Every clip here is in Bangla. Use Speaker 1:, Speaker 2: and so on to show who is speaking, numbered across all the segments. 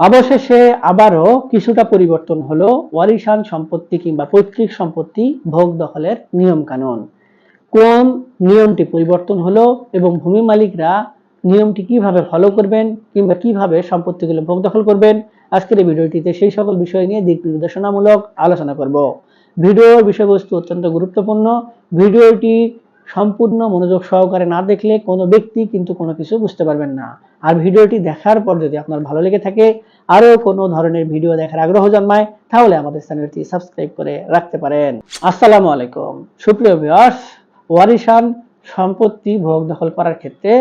Speaker 1: অবশেষে আবারও কিছুটা পরিবর্তন হলো ওয়ারিশান সম্পত্তি কিংবা পৈতৃক সম্পত্তি ভোগ দখলের নিয়ম কানুন কোন নিয়মটি পরিবর্তন হলো এবং ভূমি মালিকরা নিয়মটি কীভাবে ফলো করবেন কিংবা কীভাবে সম্পত্তিগুলো ভোগ দখল করবেন? আজকের এই ভিডিওটিতে সেই সকল বিষয় নিয়ে দিক নির্দেশনামূলক আলোচনা করব। ভিডিওর বিষয়বস্তু অত্যন্ত গুরুত্বপূর্ণ। ভিডিওটি সম্পূর্ণ মনোযোগ সহকারে না দেখলে কোনো ব্যক্তি কিন্তু কোনো কিছু বুঝতে পারবেন না। আর ভিডিওটি দেখার পর যদি আপনার ভালো লেগে থাকে, আরও কোনো ধরনের ভিডিও দেখার আগ্রহ জন্মায়, তাহলে আমাদের চ্যানেলটি সাবস্ক্রাইব করে রাখতে পারেন। আসসালামু আলাইকুম। সুপ্রিয় ভিউয়ার্স, ওয়ারিশান সম্পত্তি ভোগ দখল করার ক্ষেত্রে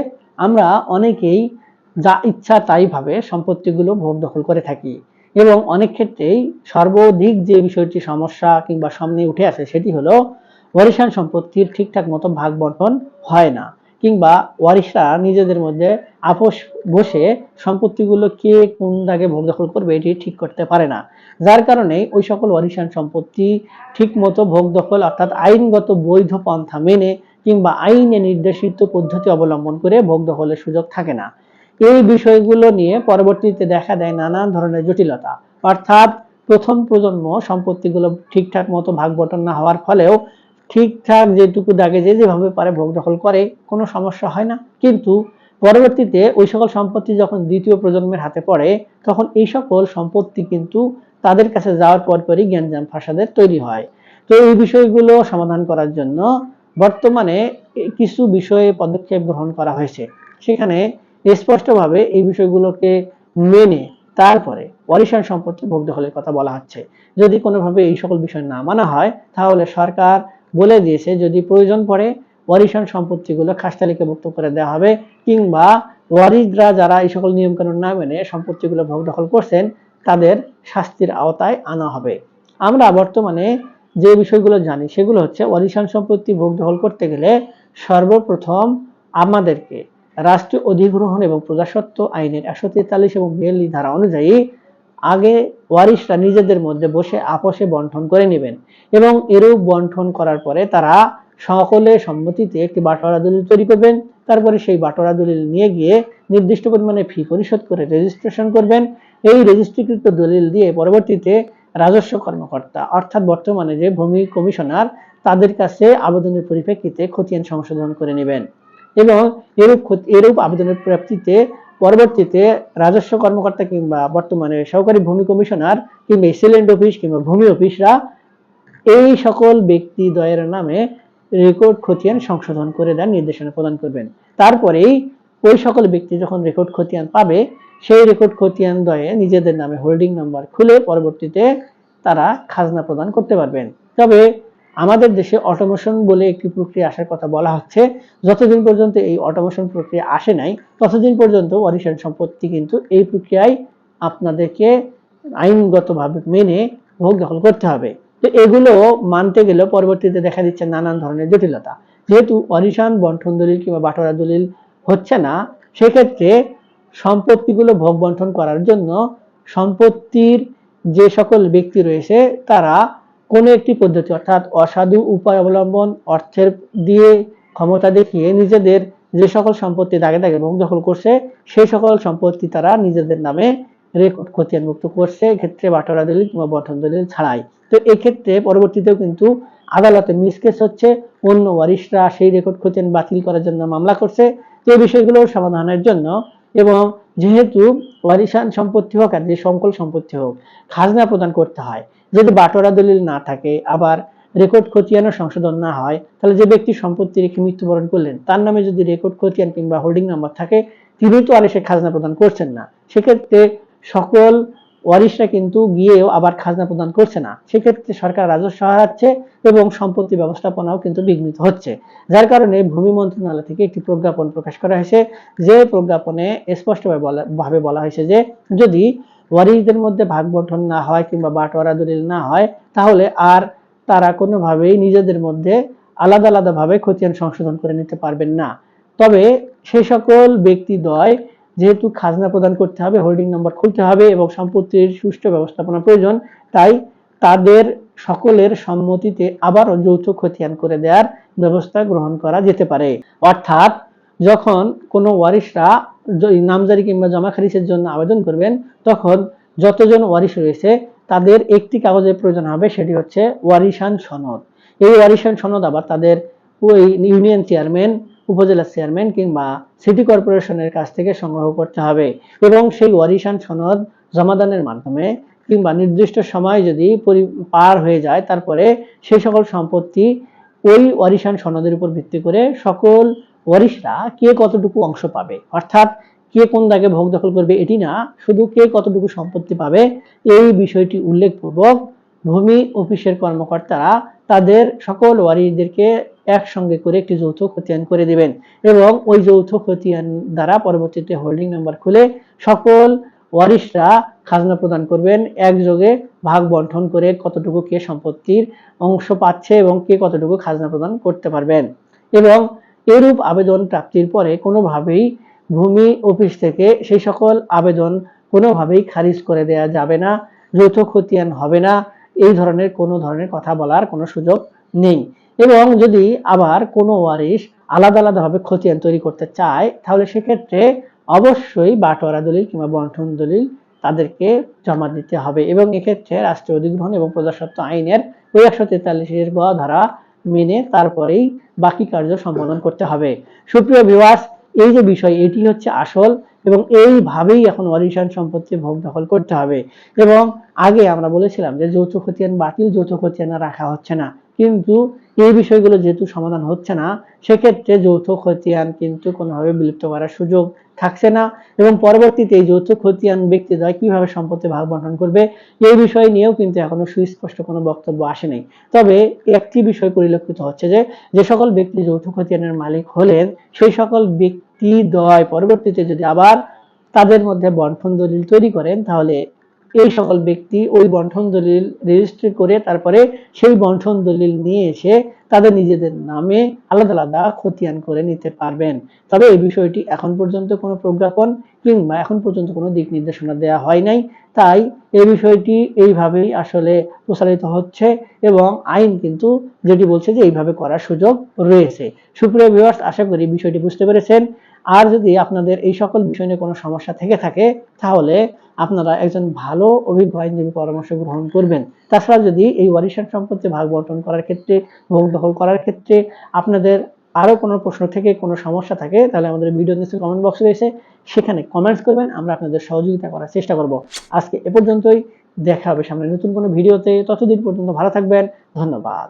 Speaker 1: আমরা অনেকেই যা ইচ্ছা তাই ভাবে সম্পত্তিগুলো ভোগ দখল করে থাকি এবং অনেক ক্ষেত্রেই সর্বাধিক যে বিষয়টি সমস্যা কিংবা সামনে উঠে আসে সেটি হলো ওয়ারিশান সম্পত্তির ঠিকঠাক মতো ভাগ বন্টন হয় না। কিংবা ওয়ারিশরা নিজেদের মধ্যে আপোষ বসে সম্পত্তিগুলো কে কোন দাগে ভোগ দখল করবে এটি ঠিক করতে পারে না। যার কারণে ওই সকল ওয়ারিশান সম্পত্তি ঠিক মতো ভোগ দখল অর্থাৎ আইনগত বৈধ পন্থা মেনে কিংবা আইনে নির্দেশিত পদ্ধতি অবলম্বন করে ভোগ দখলের সুযোগ থাকে না। এই বিষয়গুলো নিয়ে পরবর্তীতে দেখা দেয় নানান ধরনের জটিলতা। অর্থাৎ প্রথম প্রজন্ম সম্পত্তিগুলো ঠিকঠাক মতো ভাগ বন্টন না হওয়ার ফলেও ঠিকঠাক যেটুকু দাগে যে যেভাবে পারে ভোগ দখল করে, কোনো সমস্যা হয় না। কিন্তু পরবর্তীতে ওই সকল সম্পত্তি যখন দ্বিতীয় প্রজন্মের হাতে পড়ে, তখন এই সকল সম্পত্তি কিন্তু তাদের কাছে যাওয়ার পরপরই জ্ঞানজাম ফাসাদের তৈরি হয়। তো এই বিষয়গুলো সমাধান করার জন্য বর্তমানে কিছু বিষয়ে পদক্ষেপ গ্রহণ করা হয়েছে। সেখানে স্পষ্টভাবে এই বিষয়গুলোকে মেনে তারপরে ওয়ারিশান সম্পত্তি ভোগ দখলের কথা বলা হচ্ছে। যদি কোনোভাবে এই সকল বিষয় না মানা হয়, তাহলে সরকার বলে দিয়েছে, যদি প্রয়োজন পড়ে ওয়ারিশান সম্পত্তিগুলো খাস তালিকাভুক্ত করে দেওয়া হবে, কিংবা ওয়ারিশরা যারা এই সকল নিয়মকানুন না মেনে সম্পত্তিগুলো ভোগ দখল করছেন, তাদের শাস্তির আওতায় আনা হবে। আমরা বর্তমানে যে বিষয়গুলো জানি, সেগুলো হচ্ছে ওয়ারিশান সম্পত্তি ভোগ দখল করতে গেলে সর্বপ্রথম আমাদেরকে রাষ্ট্রীয় অধিগ্রহণ এবং প্রজাসত্ব আইনের একশো তেতাল্লিশ এবং বিয়াল্লিশ ধারা অনুযায়ী আগে ওয়ারিশরা নিজেদের মধ্যে বসে আপোষে বন্টন করে নেবেন এবং এরূপ বন্টন করার পরে তারা সকলে সম্মতিতে একটি বাটোয়ারা দলিল তৈরি করবেন। তারপরে সেই বাটোয়ারা দলিল নিয়ে গিয়ে নির্দিষ্ট পরিমাণে ফি পরিশোধ করে রেজিস্ট্রেশন করবেন। এই রেজিস্ট্রিকৃত দলিল দিয়ে পরবর্তীতে রাজস্ব কর্মকর্তা, অর্থাৎ বর্তমানে যে ভূমি কমিশনার, তাদের কাছে আবেদনের পরিপ্রেক্ষিতে খতিয়ান সংশোধন করে নেবেন এবং এরূপ এরূপ আবেদনের প্রাপ্তিতে পরবর্তীতে রাজস্ব কর্মকর্তা কিংবা বর্তমানে সহকারী ভূমি কমিশনার কিংবা এক্সিলেন্ট অফিস কিংবা ভূমি অফিসরা এই সকল ব্যক্তি দ্বয়ের নামে রেকর্ড খতিয়ান সংশোধন করে দেন নির্দেশনা প্রদান করবেন। তারপরেই ওই সকল ব্যক্তি যখন রেকর্ড খতিয়ান পাবে, সেই রেকর্ড খতিয়ান দ্বয়ে নিজেদের নামে হোল্ডিং নাম্বার খুলে পরবর্তীতে তারা খাজনা প্রদান করতে পারবেন। তবে আমাদের দেশে অটোমেশন বলে একটি প্রক্রিয়া আসার কথা বলা হচ্ছে। যতদিন পর্যন্ত এই অটোমেশন প্রক্রিয়া আসে নাই, ততদিন পর্যন্ত ওয়ারিশান সম্পত্তি কিন্তু এই প্রক্রিয়ায় আপনাদেরকে আইনগতভাবে মেনে ভোগ দখল করতে হবে। তো এগুলো মানতে গেলেও পরবর্তীতে দেখা দিচ্ছে নানান ধরনের জটিলতা। যেহেতু অরিশান বন্টন দলিল কিংবা বাটোয়ারা দলিল হচ্ছে না, সেক্ষেত্রে সম্পত্তিগুলো ভোগ বন্টন করার জন্য সম্পত্তির যে সকল ব্যক্তি রয়েছে, তারা কোনো একটি পদ্ধতি, অর্থাৎ অসাধু উপায় অবলম্বন অর্থের দিয়ে ক্ষমতা দেখিয়ে নিজেদের যে সকল সম্পত্তি দাগে দাগে ভোগ দখল করছে, সেই সকল সম্পত্তি তারা নিজেদের নামে রেকর্ড খতিয়ানভুক্ত করছে, এক্ষেত্রে বাটোয়ারা দলিল কিংবা বন্টন দলিল ছাড়াই। তো এক্ষেত্রে পরবর্তীতেও কিন্তু আদালতে মিসকেস হচ্ছে, অন্য ওয়ারিশরা সেই রেকর্ড খতিয়ান বাতিল করার জন্য মামলা করছে। এই বিষয়গুলো সমাধানের জন্য এবং যেহেতু ওয়ারিশান সম্পত্তি হোক আর যে সকল সম্পত্তি হোক, খাজনা প্রদান করতে হয় যদি বাটোয়ারা দলিল না থাকে, আবার রেকর্ড খতিয়ানও সংশোধন না হয়, তাহলে যে ব্যক্তি সম্পত্তি রেখে মৃত্যুবরণ করলেন, তার নামে যদি রেকর্ড খতিয়ান কিংবা হোল্ডিং নাম্বার থাকে, তিনি তো আর এসে খাজনা প্রদান করছেন না। সেক্ষেত্রে সকল ওয়ারিশরা কিন্তু গিয়েও আবার খাজনা প্রদান করছে না। সেক্ষেত্রে সরকার রাজস্ব হারাচ্ছে এবং সম্পত্তি ব্যবস্থাপনাও কিন্তু বিঘ্নিত হচ্ছে। যার কারণে ভূমি মন্ত্রণালয় থেকে একটি প্রজ্ঞাপন প্রকাশ করা হয়েছে। যে প্রজ্ঞাপনে স্পষ্টভাবে বলা ভাবে বলা হয়েছে যে যদি ওয়ারিশদের মধ্যে ভাগ বন্টন না হয় কিংবা বাটোয়ারা দলিল না হয়, তাহলে আর তারা কোনোভাবেই নিজেদের মধ্যে আলাদা আলাদাভাবে খতিয়ান সংশোধন করে নিতে পারবেন না। তবে সেই সকল ব্যক্তিদ্বয় যেহেতু খাজনা প্রদান করতে হবে, হোল্ডিং নাম্বার খুলতে হবে এবং সম্পত্তির সুষ্ঠু ব্যবস্থাপনা প্রয়োজন, তাই তাদের সকলের সম্মতিতে আবারও যৌথ খতিয়ান করে দেওয়ার ব্যবস্থা গ্রহণ করা যেতে পারে। অর্থাৎ যখন কোনো ওয়ারিশরা নামজারি কিংবা জমা খারিজের জন্য আবেদন করবেন, তখন যতজন ওয়ারিশ রয়েছে, তাদের একটি কাগজের প্রয়োজন হবে, সেটি হচ্ছে ওয়ারিশান সনদ। এই ওয়ারিশান সনদ আবার তাদের ওই ইউনিয়ন চেয়ারম্যান, উপজেলা চেয়ারম্যান কিংবা সিটি কর্পোরেশনের কাছ থেকে সংগ্রহ করতে হবে এবং সেই ওয়ারিশান সনদ জমাদানের মাধ্যমে কিংবা নির্দিষ্ট সময় যদি পরি- পার হয়ে যায়, তারপরে সেই সকল সম্পত্তি ওই ওয়ারিশান সনদের উপর ভিত্তি করে সকল ওয়ারিশরা কে কতটুকু অংশ পাবে? অর্থাৎ কে কোন দাগে ভোগ দখল করবে এটি না, শুধু কে কতটুকু সম্পত্তি পাবে এই বিষয়টি উল্লেখপূর্বক ভূমি অফিসের কর্মকর্তারা তাদের সকল ওয়ারিশদেরকে একসঙ্গে করে একটি যৌথ খতিয়ান করে দিবেন এবং ওই যৌথ খতিয়ান দ্বারা পরবর্তীতে হোল্ডিং নাম্বার খুলে সকল ওয়ারিশরা খাজনা প্রদান করবেন, একযোগে ভাগ বন্টন করে কতটুকু কে সম্পত্তির অংশ পাচ্ছে এবং কে কতটুকু খাজনা প্রদান করতে পারবেন এবং এরূপ আবেদন প্রাপ্তির পরে কোনোভাবেই ভূমি অফিস থেকে সেই সকল আবেদন কোনোভাবেই খারিজ করে দেয়া যাবে না, যৌথ খতিয়ান হবে না। এই ধরনের কোনো ধরনের কথা বলার কোনো সুযোগ নেই। এবং যদি আবার কোনো ওয়ারিশ আলাদা আলাদাভাবে খতিয়ান তৈরি করতে চায়, তাহলে সেক্ষেত্রে অবশ্যই বাটোয়ারা দলিল কিংবা বন্টন দলিল তাদেরকে জমা দিতে হবে। এবং এক্ষেত্রে রাষ্ট্রীয় অধিগ্রহণ এবং প্রজাস্বত্ব আইনের ওই একশো তেতাল্লিশের গ ধারা মেনে তারপরেই বাকি কার্য সম্পাদন করতে হবে। সুপ্রিয় ভিউয়ার্স এই যে বিষয়, এটি হচ্ছে আসল এবং এইভাবেই এখন ওয়ারিশান সম্পত্তি ভোগ দখল করতে হবে। এবং আগে আমরা বলেছিলাম যে যৌথ খতিয়ান বাতিল যৌথ খতিয়ান রাখা হচ্ছে না। কিন্তু এই বিষয়গুলো যেহেতু সমাধান হচ্ছে না, সেক্ষেত্রে যৌথ খতিয়ান কিন্তু কোনোভাবে বিলুপ্ত করার সুযোগ থাকছে না এবং পরবর্তীতে এই যৌথ খতিয়ান ব্যক্তিদ্বয় কীভাবে সম্পত্তি ভাগ বন্টন করবে, এই বিষয় নিয়েও কিন্তু এখনও সুস্পষ্ট কোনো বক্তব্য আসে নাই। তবে একটি বিষয় পরিলক্ষিত হচ্ছে যে যে সকল ব্যক্তি যৌথ খতিয়ানের মালিক হলেন, সেই সকল ব্যক্তি দ্বয় পরবর্তীতে যদি আবার তাদের মধ্যে বন্টন দলিল তৈরি করেন, তাহলে এই সকল ব্যক্তি ওই বন্টন দলিল রেজিস্ট্রি করে তারপরে সেই বন্টন দলিল নিয়ে এসে তাদের নিজেদের নামে আলাদা আলাদা খতিয়ান করে নিতে পারবেন। তবে এই বিষয়টি এখন পর্যন্ত কোনো প্রজ্ঞাপন কিংবা এখন পর্যন্ত কোনো দিক নির্দেশনা দেওয়া হয় নাই। তাই এই বিষয়টি এইভাবেই আসলে প্রসারিত হচ্ছে এবং আইন কিন্তু যেটি বলছে যে এইভাবে করার সুযোগ রয়েছে। সুপ্রিয় ভিউয়ার্স আশা করি বিষয়টি বুঝতে পেরেছেন। আর যদি আপনাদের এই সকল বিষয় নিয়ে কোনো সমস্যা থেকে থাকে, তাহলে আপনারা একজন ভালো অভিজ্ঞ আইনজীবী পরামর্শ গ্রহণ করবেন। তাছাড়া যদি এই ওয়ারিশান সম্পত্তি ভাগ বন্টন করার ক্ষেত্রে, ভোগ দখল করার ক্ষেত্রে আপনাদের আরও কোনো প্রশ্ন থেকে কোনো সমস্যা থাকে, তাহলে আমাদের ভিডিও নিচে কমেন্ট বক্স রয়েছে সেখানে কমেন্টস করবেন, আমরা আপনাদের সহযোগিতা করার চেষ্টা করব। আজকে এ পর্যন্তই, দেখা হবে সামনে নতুন কোনো ভিডিওতে, ততদিন পর্যন্ত ভালো থাকবেন, ধন্যবাদ।